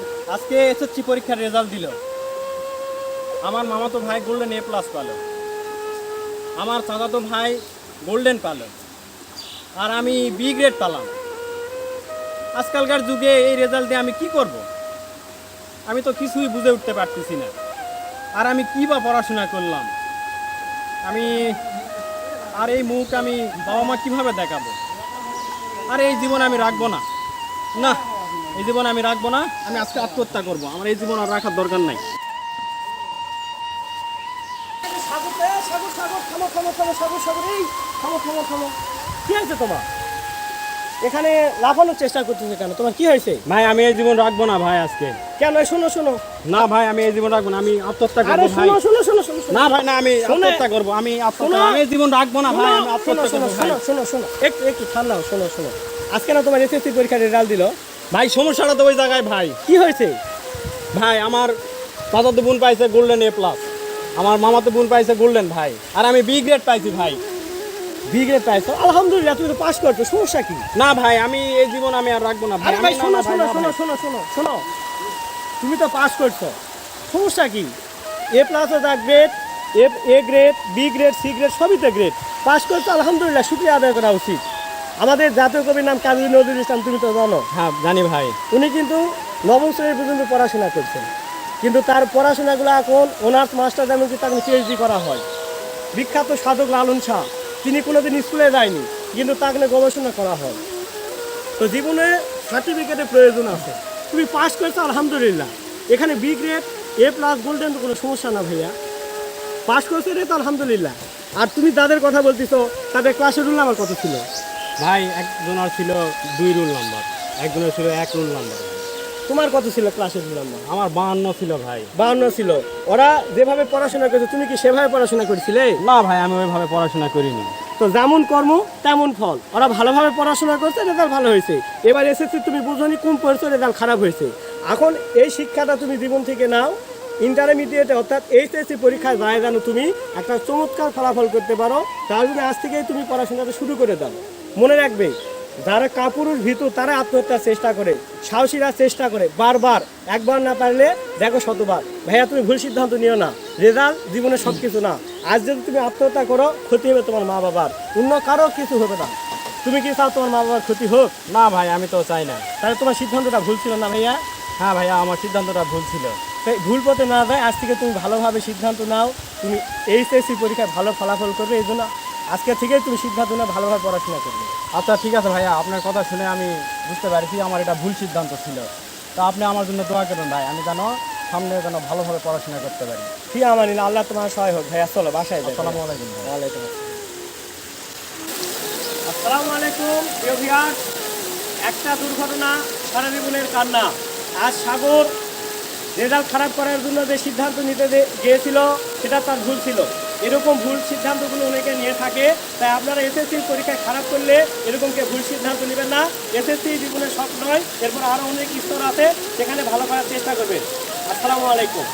SSC পরীক্ষার result দিল। আমার মামাতো ভাই গোল্ডেন এ প্লাস পালো। আমার চাচাতো ভাই গোল্ডেন পালো। আর আমি বি গ্রেড পালাম। আজকালকার যুগে এই রেজাল্ট দিয়ে আমি কি করব? আমি তো কিছুই বুঝে উঠতে পারতেছি না। আর আমি কী বা পড়াশোনা করলাম? আমি, আর এই মুখ আমি বাবা মা কীভাবে দেখাবো? আর এই জীবন আমি রাখব না। না এই জীবন আমি রাখব না আমি আজকে আত্মহত্যা করব। আমার এই জীবন আর রাখার দরকার নাই। কি হয়েছে তোমার? এখানে লাফানোর চেষ্টা করতেছে কেন? তোমার কি হয়েছে? ভাই আমি এই জীবন রাখব না ভাই আজকে। কেন? শোনো শোনো। না ভাই আমি এই জীবন রাখব না আমি আত্মহত্যা করব ভাই। শোনো শোনো শোনো শোনো শোনো। না ভাই না আমি। আত্মহত্যা করব আমি আত্মহত্যা আমি এই জীবন রাখব না ভাই আমি শোনো আত্মহত্যা শোনো করব ভাই। শোনো শোনো শোনো। একটু একটু ঠান্ডাও শোনো শোনো। আজকে না তোমার এসএসসি পরীক্ষার রেজাল্ট দিল। ভাই সমস্যাটা তো ওই জায়গায় ভাই। কি হয়েছে? ভাই আমার চাচাতো বোন পাইছে গোল্ডেন এ প্লাস আমার মামাতো বোন পাইছে গোল্ডেন ভাই। আর আমি বি গ্রেড পাইছি ভাই। বি গ্রেড পাইছো? আলহামদুলিল্লাহ তুমি তো পাস করছ সমস্যা কি? না ভাই আমি এই জীবন আমি আর রাখব না ভাই। ভাই শোনো শোনো শোনো শোনো শোনো শোনো। তুমি তো পাস করছ। সমস্যা কি? এ প্লাস যা grade A A grade B grade C grade সবই তো গ্রেড পাস করছ আলহামদুলিল্লাহ শুক্রিয়া আদায় করা উচিত। আমাদের জাতীয় কবির নাম কাজী নজরুল ইসলাম তুমি তো জানো। হ্যাঁ জানি ভাই। উনি কিন্তু নবম শ্রেণি পর্যন্ত পড়াশোনা করছেন। কিন্তু তার পড়াশোনাগুলো এখন অনার্স মাস্টার এমনকি তাকে পিএইচডি করা হয়। বিখ্যাত সাধক লালন শাহ তিনি কোনোদিন স্কুলে যায়নি কিন্তু তাকে গবেষণা করা হয়। তো জীবনে সার্টিফিকেটের প্রয়োজন আছে। তুমি পাস করেছ আলহামদুলিল্লাহ। এখানে B grade A plus golden কোনো সমস্যা না ভাইয়া। পাস করেছ রে তো আলহামদুলিল্লাহ। আর তুমি যাদের কথা বলতেছো তাদের ক্লাসের রুল আমার কত ছিল। ভাই একজনের ছিল দুই রুল নাম্বার একজনের ছিল এক রুল নাম্বার তোমার কত ছিল ক্লাসের রুল নাম্বার আমার বাহান্ন ছিল ভাই। বাহান্ন ছিল। ওরা যেভাবে পড়াশোনা করেছে তুমি কি সেভাবে পড়াশোনা করেছিলে? না ভাই আমি ওইভাবে পড়াশোনা করিনি। তো যেমন কর্ম তেমন ফল। ওরা ভালোভাবে পড়াশোনা করছে রেজাল্ট ভালো হয়েছে। এবার এসেছি তুমি বুঝনি কম পড়ছো রেজাল্ট খারাপ হয়েছে। এখন এই শিক্ষাটা তুমি জীবন থেকে নাও। ইন্টারমিডিয়েটে অর্থাৎ এইচএসসি পরীক্ষায় যায় জানো তুমি একটা চমৎকার ফলাফল করতে পারো তার জন্য আজ থেকেই তুমি পড়াশোনাটা শুরু করে দাও। মনে রাখবে যারা কাপুরুষ ভীতু তারা আত্মহত্যার চেষ্টা করে সাহসীরা চেষ্টা করে বারবার একবার না পারলে দেখো শতবার। ভাইয়া তুমি ভুল সিদ্ধান্ত নিও না রেজাল্ট জীবনে সব কিছু না। আজ যদি তুমি আত্মহত্যা করো ক্ষতি হবে তোমার মা বাবার। অন্য কারও কিছু হবে না। তুমি কি চাও তোমার মা বাবার ক্ষতি হোক? না ভাই আমি তো চাই না। তাহলে তোমার সিদ্ধান্তটা ভুল ছিল না ভাইয়া? হ্যাঁ ভাইয়া আমার সিদ্ধান্তটা ভুল ছিল। তাই ভুল পথে না যায় আজ থেকে তুমি ভালোভাবে সিদ্ধান্ত নাও। তুমি এইচএসসি পরীক্ষায় ভালো ফলাফল করবে এই জন্য আজকে থেকেই তুমি সিদ্ধান্ত নাও ভালোভাবে পড়াশোনা করবে। আচ্ছা ঠিক আছে ভাইয়া আপনার কথা শুনে আমি বুঝতে পারছি আমার এটা ভুল সিদ্ধান্ত ছিল। তা আপনি আমার জন্য দোয়া করুন ভাই আমি যেন সামনে যেন ভালোভাবে পড়াশোনা করতে পারি। ঠিক আমার আল্লাহ তোমার সহায় হোক। ভাইয়া চলো বাসায় যাই। আসসালামু আলাইকুম ভাই। ওয়ালাইকুম আসসালামু। আলাইকুম একটা দুর্ঘটনা সারা জীবনের কান্না। আজ সাগর রেজাল্ট খারাপ করার জন্য যে সিদ্ধান্ত নিতে গিয়েছিল সেটা তার ভুল ছিল। এরকম ভুল সিদ্ধান্তগুলো অনেকে নিয়ে থাকে। তাই আপনারা এসএসসি পরীক্ষায় খারাপ করলে এরকম কে ভুল সিদ্ধান্ত নেবেন না। এসএসসি জীবনে সব নয়, এরপর আরও অনেক স্তর আছে সেখানে ভালো করার চেষ্টা করবেন। আসসালামু আলাইকুম।